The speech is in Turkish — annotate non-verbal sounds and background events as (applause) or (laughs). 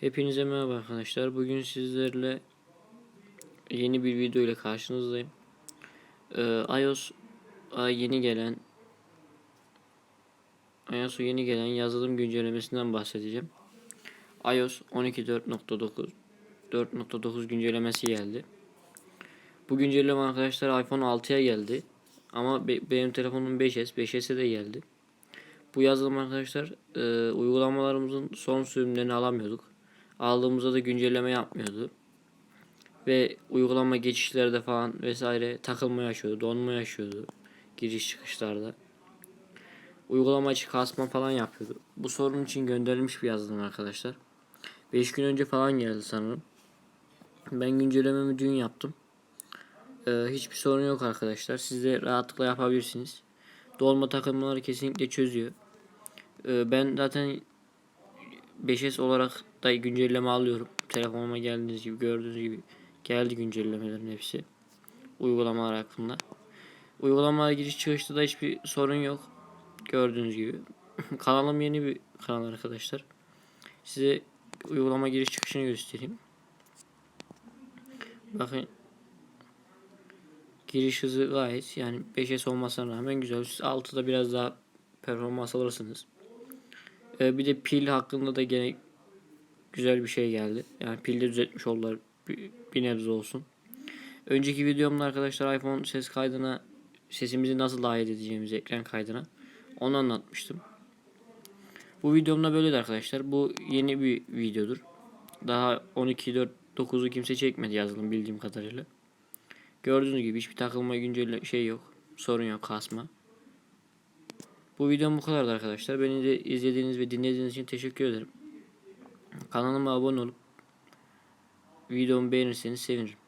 Hepinize merhaba arkadaşlar. Bugün sizlerle yeni bir video ile karşınızdayım. Ee, iOS a, yeni gelen iOS yeni gelen yazılım güncellemesinden bahsedeceğim. iOS 12.4.9 4.9 güncellemesi geldi. Bu güncelleme arkadaşlar iPhone 6'ya geldi. Ama be- benim telefonum 5S, 5S'e de geldi. Bu yazılım arkadaşlar e, uygulamalarımızın son sürümlerini alamıyorduk. Aldığımızda da güncelleme yapmıyordu. Ve uygulama geçişlerde falan vesaire takılma yaşıyordu, donma yaşıyordu giriş çıkışlarda. Uygulama açık kasma falan yapıyordu. Bu sorun için gönderilmiş bir yazılım arkadaşlar. 5 gün önce falan geldi sanırım. Ben güncellememi dün yaptım. Ee, hiçbir sorun yok arkadaşlar. Siz de rahatlıkla yapabilirsiniz. Dolma takılmaları kesinlikle çözüyor. Ee, ben zaten 5S olarak da güncelleme alıyorum. Telefonuma geldiğiniz gibi gördüğünüz gibi geldi güncellemelerin hepsi. Uygulamalar hakkında. Uygulamalara giriş çıkışta da hiçbir sorun yok. Gördüğünüz gibi. (laughs) Kanalım yeni bir kanal arkadaşlar. Size uygulama giriş çıkışını göstereyim. Bakın giriş hızı gayet yani 5S olmasına rağmen güzel. Siz 6'da biraz daha performans alırsınız. Ee, bir de pil hakkında da gene güzel bir şey geldi. Yani pilde düzeltmiş oldular bir, bir nebze olsun. Önceki videomda arkadaşlar iPhone ses kaydına sesimizi nasıl dahil edeceğimizi ekran kaydına onu anlatmıştım. Bu videomda böyleydi arkadaşlar. Bu yeni bir videodur. Daha 12.4.9'u kimse çekmedi yazılım bildiğim kadarıyla. Gördüğünüz gibi hiçbir takılma güncel şey yok. Sorun yok kasma. Bu videom bu kadardı arkadaşlar. Beni de izlediğiniz ve dinlediğiniz için teşekkür ederim. Kanalıma abone olup videomu beğenirseniz sevinirim.